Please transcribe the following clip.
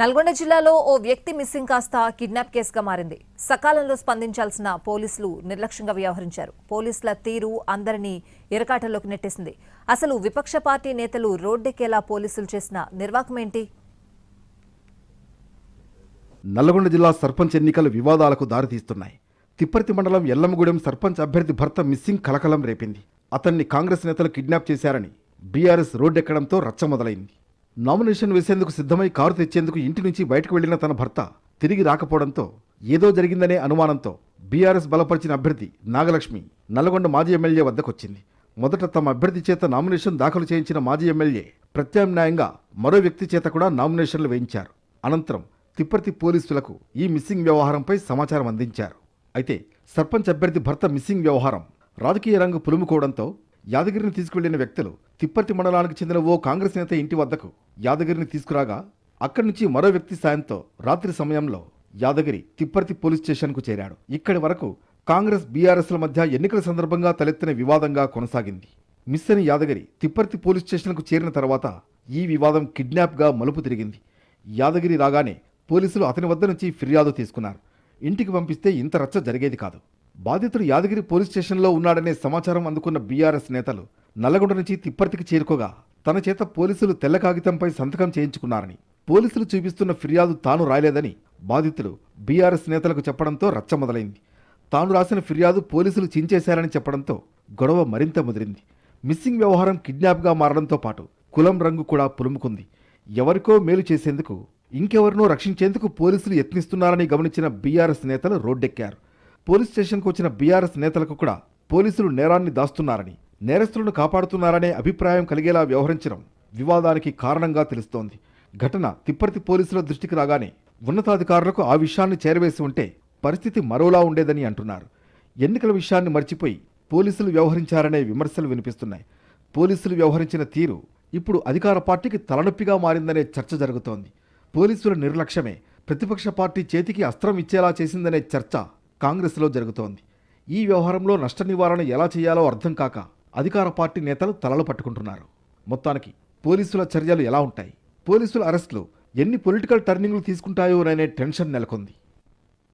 నల్గొండ జిల్లాలో ఓ వ్యక్తి మిస్సింగ్ కాస్త కిడ్నాప్ కేసుగా మారింది. సకాలంలో స్పందించాల్సిన పోలీసులు నిర్లక్ష్యంగా వ్యవహరించారు. పోలీసుల తీరు అందరినీ ఇరకాటంలోకి నెట్టేసింది. అసలు విపక్ష పార్టీ నేతలు రోడ్డెక్కేలా పోలీసులు చేసిన నిర్వాకమేంటి నల్గొండ జిల్లా సర్పంచ్ ఎన్నికలు వివాదాలకు దారితీస్తున్నాయి. తిప్పర్తి మండలం ఎల్లమ్మగూడెం సర్పంచ్ అభ్యర్థి భర్త మిస్సింగ్ కలకలం రేపింది. అతన్ని కాంగ్రెస్ నేతలు కిడ్నాప్ చేశారని బీఆర్ఎస్ రోడ్డెక్కడంతో రచ్చ మొదలైంది. నామినేషన్ వేసేందుకు సిద్ధమై కారు తెచ్చేందుకు ఇంటి నుంచి బయటకు వెళ్ళిన తన భర్త తిరిగి రాకపోవడంతో ఏదో జరిగిందనే అనుమానంతో బీఆర్ఎస్ బలపరిచిన అభ్యర్థి నాగలక్ష్మి నల్లగొండ మాజీ ఎమ్మెల్యే వద్దకొచ్చింది. మొదట తమ అభ్యర్థి చేత నామినేషన్ దాఖలు చేయించిన మాజీ ఎమ్మెల్యే ప్రత్యామ్నాయంగా మరో వ్యక్తి చేత కూడా నామినేషన్లు వేయించారు. అనంతరం తిప్పర్తి పోలీసులకు ఈ మిస్సింగ్ వ్యవహారంపై సమాచారం అందించారు. అయితే సర్పంచ్ అభ్యర్థి భర్త మిస్సింగ్ వ్యవహారం రాజకీయ రంగు పులుముకోవడంతో యాదగిరిని తీసుకువెళ్ళిన వ్యక్తులు తిప్పర్తి మండలానికి చెందిన ఓ కాంగ్రెస్ నేత ఇంటి వద్దకు యాదగిరిని తీసుకురాగా అక్కడి నుంచి మరో వ్యక్తి సాయంతో రాత్రి సమయంలో యాదగిరి తిప్పర్తి పోలీస్ స్టేషన్కు చేరాడు. ఇక్కడి వరకు కాంగ్రెస్ బీఆర్ఎస్ల మధ్య ఎన్నికల సందర్భంగా తలెత్తిన వివాదంగా కొనసాగింది. మిస్ అని యాదగిరి తిప్పర్తి పోలీస్ స్టేషన్కు చేరిన తర్వాత ఈ వివాదం కిడ్నాప్గా మలుపు తిరిగింది. యాదగిరి రాగానే పోలీసులు అతని వద్ద నుంచి ఫిర్యాదు తీసుకున్నారు. ఇంటికి పంపిస్తే ఇంత రచ్చ జరిగేది కాదు. బాధితుడు యాదగిరి పోలీస్ స్టేషన్లో ఉన్నాడనే సమాచారం అందుకున్న బీఆర్ఎస్ నేతలు నల్లగొండ నుంచి తిప్పర్తికి చేరుకోగా తన చేత పోలీసులు తెల్ల కాగితంపై సంతకం చేయించుకున్నారని పోలీసులు చూపిస్తున్న ఫిర్యాదు తాను రాయలేదని బాధితులు బీఆర్ఎస్ నేతలకు చెప్పడంతో రచ్చ మొదలైంది. తాను రాసిన ఫిర్యాదు పోలీసులు చించేశారని చెప్పడంతో గొడవ మరింత ముదిరింది. మిస్సింగ్ వ్యవహారం కిడ్నాప్గా మారడంతో పాటు కులం రంగు కూడా పులుముకుంది. ఎవరికో మేలు చేసేందుకు ఇంకెవరినో రక్షించేందుకు పోలీసులు యత్నిస్తున్నారని గమనించిన బీఆర్ఎస్ నేతలు రోడ్డెక్కారు. పోలీస్ స్టేషన్కు వచ్చిన బీఆర్ఎస్ నేతలకు కూడా పోలీసులు నేరాన్ని దాస్తున్నారని నేరస్తులను కాపాడుతున్నారనే అభిప్రాయం కలిగేలా వ్యవహరించడం వివాదానికి కారణంగా తెలుస్తోంది. ఘటన తిప్పర్తి పోలీసుల దృష్టికి రాగానే ఉన్నతాధికారులకు ఆ విషయాన్ని చేరవేసి ఉంటే పరిస్థితి మరోలా ఉండేదని అంటున్నారు. ఎన్నికల విషయాన్ని మర్చిపోయి పోలీసులు వ్యవహరించారనే విమర్శలు వినిపిస్తున్నాయి. పోలీసులు వ్యవహరించిన తీరు ఇప్పుడు అధికార పార్టీకి తలనొప్పిగా మారిందనే చర్చ జరుగుతోంది. పోలీసుల నిర్లక్ష్యమే ప్రతిపక్ష పార్టీ చేతికి అస్త్రం ఇచ్చేలా చేసిందనే చర్చ కాంగ్రెస్లో జరుగుతోంది. ఈ వ్యవహారంలో నష్ట నివారణ ఎలా చేయాలో అర్థం కాక అధికార పార్టీ నేతలు తలలు పట్టుకుంటున్నారు. మొత్తానికి పోలీసుల చర్యలు ఎలా ఉంటాయి? పోలీసుల అరెస్టులు ఎన్ని పొలిటికల్ టర్నింగ్లు తీసుకుంటాయోననే టెన్షన్ నెలకొంది.